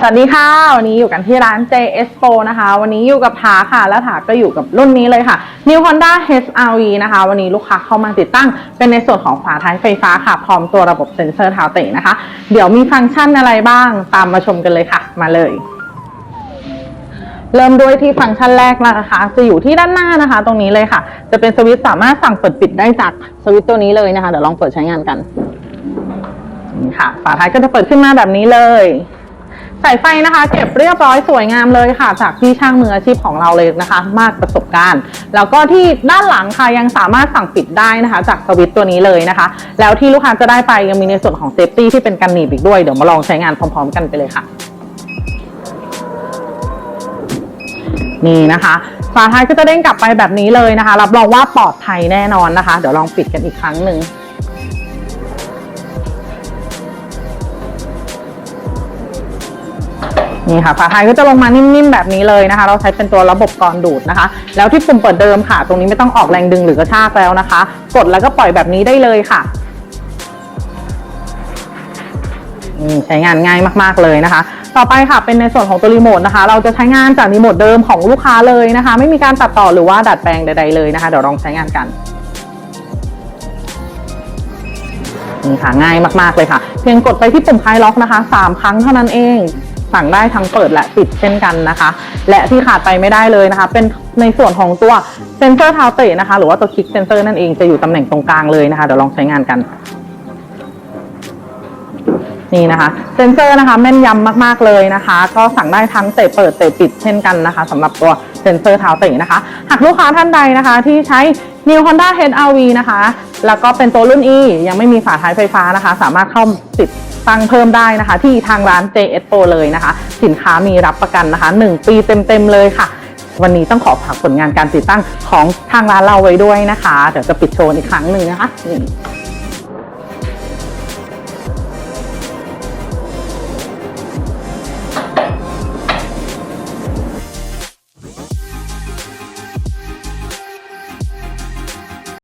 สวัสดีค่ะ วันนี้อยู่กันที่ร้าน JS Pro นะคะ วันนี้อยู่กับถาค่ะ และถาก็อยู่กับรุ่นนี้เลยค่ะ New Honda HRV นะคะ วันนี้ลูกค้าเข้ามาติดตั้ง เป็นในส่วนของฝาท้ายไฟฟ้าค่ะ พร้อมตัวระบบเซ็นเซอร์เท้าเตะนะคะ เดี๋ยวมีฟังก์ชันอะไรบ้างตามมาชมกันเลยค่ะ มาเลยเริ่มด้วยที่ฟังก์ชันแรกนะคะ จะอยู่ที่ด้านหน้านะคะ ตรงนี้เลยค่ะ จะเป็นสวิตช์สามารถสั่งเปิดปิดได้จากสวิตช์ตัวนี้เลยนะคะ เดี๋ยวลองเปิดใช้งานกันนี่ค่ะ ฝาท้ายก็จะเปิดขึ้นมาแบบนี้เลย สายไฟนะคะ เก็บเรียบร้อยสวยงามเลยค่ะ จากที่ช่างมืออาชีพของเราเลยนะคะ มากประสบการณ์ แล้วก็ที่ด้านหลังค่ะยังสามารถสั่งปิดได้นะคะ จากสวิตตัวนี้เลยนะคะ แล้วที่ลูกค้าจะได้ไปยังมีในส่วนของเซฟตี้ที่เป็นกันหนีบอีกด้วยเดี๋ยวมาลองใช้งานพร้อม ๆ กันไปเลยค่ะนี่นะคะฝาท้ายก็จะเด้งกลับไปแบบนี้เลยนะคะ รับรองว่าปลอดภัยแน่นอนนะคะ เดี๋ยวลองปิดกันอีกครั้งหนึ่ง นี่ค่ะฝาท้ายก็จะลงมานิ่มๆแบบนี้เลยนะคะ เราใช้เป็นตัวระบบกรอนดูดนะคะ แล้วที่ปุ่มเปิดเดิมค่ะ ตรงนี้ไม่ต้องออกแรงดึงหรือกระชากแล้วนะคะ กดแล้วก็ปล่อยแบบนี้ได้เลยค่ะใช้งานง่ายมากๆเลยนะคะ ต่อไปค่ะเป็นในส่วนของตัวรีโมทนะคะ เราจะใช้งานจากรีโมทเดิมของลูกค้าเลยนะคะ ไม่มีการตัดต่อหรือว่าดัดแปลงใดๆเลยนะคะ เดี๋ยวลองใช้งานกันนี่ค่ะง่ายมากๆเลยค่ะ เพียงกดไปที่ปุ่มคลายล็อกนะคะสามครั้งเท่านั้นเอง สั่งได้ทั้งเปิดและปิดเช่นกันนะคะ และที่ขาดไปไม่ได้เลยนะคะ เป็นในส่วนของตัวเซนเซอร์เท้าเตะนะคะ หรือว่าตัวคลิกเซนเซอร์นั่นเองจะอยู่ตำแหน่งตรงกลางเลยนะคะเดี๋ยวลองใช้งานกันนี่นะคะเซนเซอร์นะคะแม่นยำมากๆเลยนะคะ ก็สั่งได้ทั้งเตะเปิดเตะปิดเช่นกันนะคะสำหรับตัวเซนเซอร์เท้าเตะนะคะ หากลูกค้าท่านใดนะคะ ที่ใช้ New Honda HRV นะคะ แล้วก็เป็นตัวรุ่น E ยังไม่มีฝาท้ายไฟฟ้านะคะ สามารถเข้าติด ตั้งเพิ่มได้นะคะ ที่ทางร้าน JS Pro เลยนะคะ สินค้ามีรับประกันนะคะ 1 ปีเต็ม ๆ เลยค่ะ วันนี้ต้องขอฝากผลงานการติดตั้งของทางร้านเราไว้ด้วยนะคะ เดี๋ยวจะปิดโชว์อีกครั้งหนึ่งนะคะนี่